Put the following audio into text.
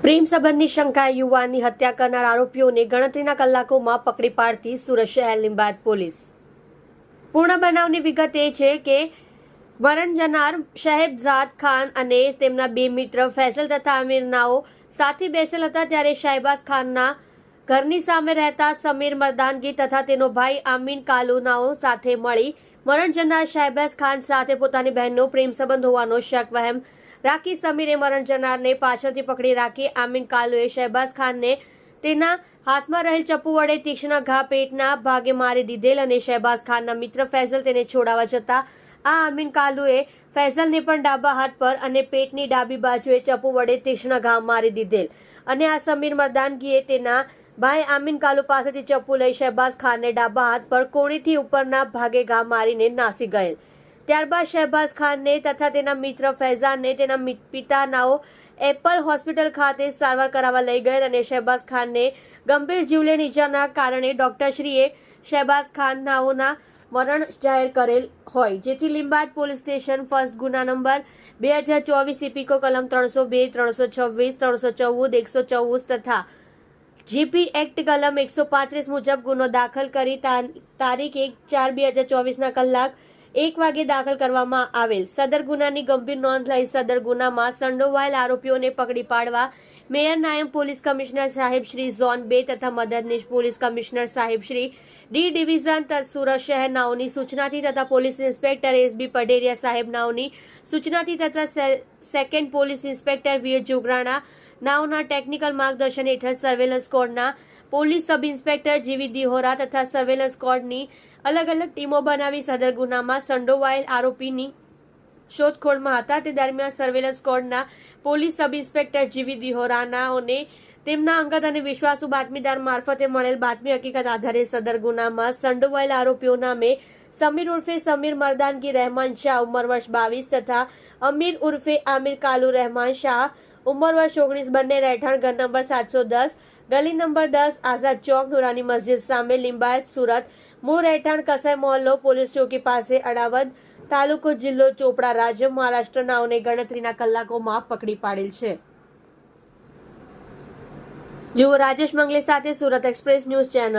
પ્રેમ સંબંધની શંકાએ યુવાનની હત્યા કરનાર આરોપીઓને ગણતરીના કલાકોમાં પકડી પાડતી સુરત શહેર લીંબાદ પોલીસ. પૂર્ણ બનાવની વિગત એ છે કે મરણ જનાર શહેબઝાદ ખાન અને તેમના બે મિત્ર ફૈસલ તથા અમીરનાઓ સાથે બેસેલ હતા ત્યારે શહેબાઝ ખાનના ઘરની સામે રહેતા સમીર મરદાનગી તથા તેનો ભાઈ આમીન કાલુનાઓ સાથે મળી મરણ જનાર શહેબાઝ ખાન સાથે પોતાની બહેનનો પ્રેમ સંબંધ હોવાનો શક વહેમ રાખી સમીરે મરણ જનારને પાછળથી પકડી રાખી આમીન કાલુએ શહેબાઝ ખાનને તેના હાથમાં રહેલ ચપ્પુ વડે તીક્ષ્ણ ઘા પેટના ભાગે મારી દીધેલ અને શહેબાઝ ખાનના મિત્ર ફૈઝલ તેને છોડાવવા જતા આ આમીન કાલુએ ફૈઝલને પણ ડાબા હાથ પર અને પેટની ડાબી બાજુએ ચપ્પુ વડે તીક્ષ્ણ ઘા મારી દીધેલ. અને આ સમીર મરદાનગીએ તેના ભાઈ આમીન કાલુ પાસેથી ચપ્પુ લઈ શહેબાઝ ખાનને ડાબા હાથ પર કોણીથી ઉપરના ભાગે ઘા મારીને નાસી ગયેલ. ત્યારબાદ શહેબાઝ ખાનને તથા તેના મિત્ર ફૈઝાનને તેના પિતાનાઓ એપલ હોસ્પિટલ ખાતે સારવાર કરાવવા લઈ ગયેલ અને શહેબાઝ ખાનને ગંભીર જીવલેણ ઇજાના કારણે ડોક્ટરશ્રીએ શહેબાઝ ખાનનાઓના મરણ જાહેર કરેલ હોય. જેથી લીંબાદ પોલીસ સ્ટેશન ફર્સ્ટ ગુના નંબર બે હજાર ચોવીસ ઇપિકો કલમ ત્રણસો બે, ત્રણસો છવ્વીસ, ત્રણસો ચૌદ, એકસો ચૌદ તથા જીપી એક્ટ કલમ એકસો પાંત્રીસ મુજબ ગુનો દાખલ કરી તારીખ એક ચાર બે હજાર ચોવીસના કલાક એક વાગે દાખલ કરવામાં આવેલ સદર ગુનાની ગંભીર નોંધ લઈ સદર ગુનામાં સંડોવાયેલ આરોપીઓને પકડી પાડવા મેયર નાયબ પોલીસ કમિશનર સાહેબ શ્રી ઝોન બે તથા મદદનીશ પોલીસ કમિશનર સાહેબ શ્રી ડી ડિવિઝન સુરત શહેર નાઓની સૂચનાથી તથા પોલીસ ઇન્સ્પેક્ટર એસબી પઢેરિયા સાહેબ નાઓની સૂચનાથી તથા second police inspector Veer Jograna નાઓના technical માર્ગદર્શન હેઠળ surveillance સ્કોડના police sub inspector G V Dihora તથા સર્વેલન્સ સ્કોડની અલગ અલગ ટીમો બનાવી સદર ગુનામાં સંડોવાયેલ આરોપીની શોધખોળમાં હતા. તે દરમિયાન surveillance સ્કોડના police sub inspector G V દિહોરાનાઓને તેમના અંગત અને વિશ્વાસુ બાતમીદાર મારફતે મળેલ બાતમી હકીકત આધારે સદર ગુનામાં સંડોવાયેલ આરોપીઓ નામે સમીર ઉર્ફે સમીર મરદાનગી રહેમાન શાહ, ઉંમર વર્ષ બાવીસ તથા અમીર ઉર્ફે આમિર કાલુ રહેમાન શાહ ઉંમર વર્ષ ઓગણીસ, બંને રહેઠાણ, ઘર નંબર સાતસો દસ, ગલી નંબર દસ, આઝાદ ચોક, નુરાની મસ્જિદ સામે લિંબાયત સુરત. મૂળ રહેઠાણ કસાઈ મોહલ્લો, પોલીસ ચોકી પાસે અડાવદ, તાલુકો જિલ્લો ચોપડા રાજ્ય, મહારાષ્ટ્ર, નાઓને ગણતરીના કલાકોમાં પકડી પાડેલ છે. જુઓ રાજેશ મંગલે સાથે સુરત એક્સપ્રેસ ન્યૂઝ ચેનલ.